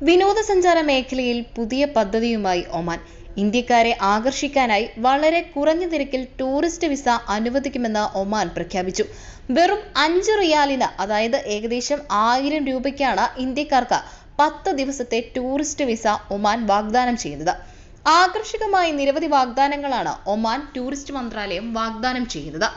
വിനോദസഞ്ചാര മേഖലയിൽ പുതിയ പദ്ധതിയുമായി ഒമാൻ. ഇന്ത്യക്കാരെ ആകർഷിക്കാനായി വളരെ കുറഞ്ഞ നിരക്കിൽ ടൂറിസ്റ്റ് വിസ അനുവദിക്കുമെന്ന് ഒമാൻ പ്രഖ്യാപിച്ചു. വെറും അഞ്ച് റിയാലിന് അതായത് ഏകദേശം ആയിരം രൂപയ്ക്കാണ് ഇന്ത്യക്കാർക്ക് പത്ത് ദിവസത്തെ ടൂറിസ്റ്റ് വിസ ഒമാൻ വാഗ്ദാനം ചെയ്യുന്നത് ആകർഷകമായ നിരവധി വാഗ്ദാനങ്ങളാണ് ഒമാൻ ടൂറിസ്റ്റ് മന്ത്രാലയം വാഗ്ദാനം ചെയ്യുന്നത്.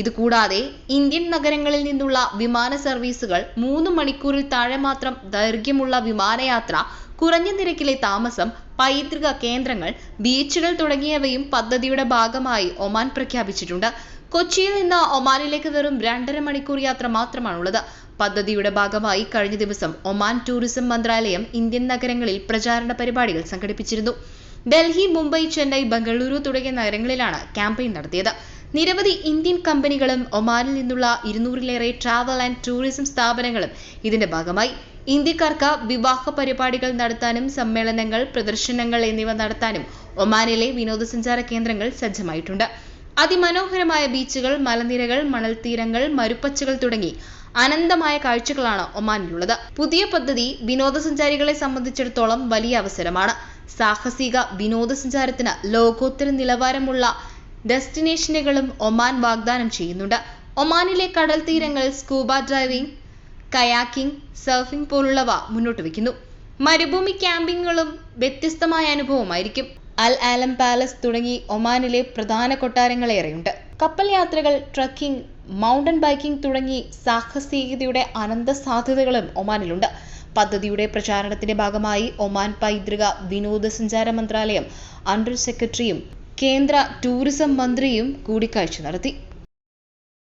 ഇതുകൂടാതെ ഇന്ത്യൻ നഗരങ്ങളിൽ നിന്നുള്ള വിമാന സർവീസുകൾ മൂന്ന് മണിക്കൂറിൽ താഴെ മാത്രം ദൈർഘ്യമുള്ള വിമാനയാത്ര കുറഞ്ഞ നിരക്കിലെ താമസം പൈതൃക കേന്ദ്രങ്ങൾ ബീച്ചുകൾ തുടങ്ങിയവയും പദ്ധതിയുടെ ഭാഗമായി ഒമാൻ പ്രഖ്യാപിച്ചിട്ടുണ്ട്. കൊച്ചിയിൽ നിന്ന് ഒമാനിലേക്ക് വെറും രണ്ടര മണിക്കൂർ യാത്ര മാത്രമാണുള്ളത്. പദ്ധതിയുടെ ഭാഗമായി കഴിഞ്ഞ ദിവസം ഒമാൻ ടൂറിസം മന്ത്രാലയം ഇന്ത്യൻ നഗരങ്ങളിൽ പ്രചാരണ പരിപാടികൾ സംഘടിപ്പിച്ചിരുന്നു. ഡൽഹി മുംബൈ ചെന്നൈ ബംഗളൂരു തുടങ്ങിയ നഗരങ്ങളിലാണ് ക്യാമ്പയിൻ നടത്തിയത്. നിരവധി ഇന്ത്യൻ കമ്പനികളും ഒമാനിൽ നിന്നുള്ള ഇരുന്നൂറിലേറെ ട്രാവൽ ആൻഡ് ടൂറിസം സ്ഥാപനങ്ങളും ഇതിന്റെ ഭാഗമായി ഇന്ത്യക്കാർക്ക് വിവാഹ പരിപാടികൾ നടത്താനും സമ്മേളനങ്ങൾ പ്രദർശനങ്ങൾ എന്നിവ നടത്താനും ഒമാനിലെ വിനോദസഞ്ചാര കേന്ദ്രങ്ങൾ സജ്ജമായിട്ടുണ്ട്. അതിമനോഹരമായ ബീച്ചുകൾ മലനിരകൾ മണൽത്തീരങ്ങൾ മരുപ്പച്ചകൾ തുടങ്ങി അനന്തമായ കാഴ്ചകളാണ് ഒമാനിലുള്ളത്. പുതിയ പദ്ധതി വിനോദസഞ്ചാരികളെ സംബന്ധിച്ചിടത്തോളം വലിയ അവസരമാണ്. സാഹസിക വിനോദസഞ്ചാരത്തിന് ലോകോത്തര നിലവാരമുള്ള ഡെസ്റ്റിനേഷനുകളും ഒമാൻ വാഗ്ദാനം ചെയ്യുന്നുണ്ട്. ഒമാനിലെ കടൽ തീരങ്ങൾ സ്കൂബ ഡ്രൈവിംഗ് കയാക്കിംഗ് സർഫിംഗ് പോലുള്ളവ മുന്നോട്ട് വയ്ക്കുന്നു. മരുഭൂമി ക്യാമ്പിങ്ങുകളും വ്യത്യസ്തമായ അനുഭവമായിരിക്കും. അൽ ആലം പാലസ് തുടങ്ങി ഒമാനിലെ പ്രധാന കൊട്ടാരങ്ങളേറെയുണ്ട്. കപ്പൽ യാത്രകൾ ട്രക്കിംഗ് മൗണ്ടൻ ബൈക്കിംഗ് തുടങ്ങി സാഹസികതയുടെ അനന്ത സാധ്യതകളും ഒമാനിലുണ്ട്. പദ്ധതിയുടെ പ്രചാരണത്തിന്റെ ഭാഗമായി ഒമാൻ പൈതൃക വിനോദസഞ്ചാര മന്ത്രാലയം അണ്ടർ സെക്രട്ടറിയും കേന്ദ്ര ടൂറിസം മന്ത്രിയും കൂടിക്കാഴ്ച നടത്തി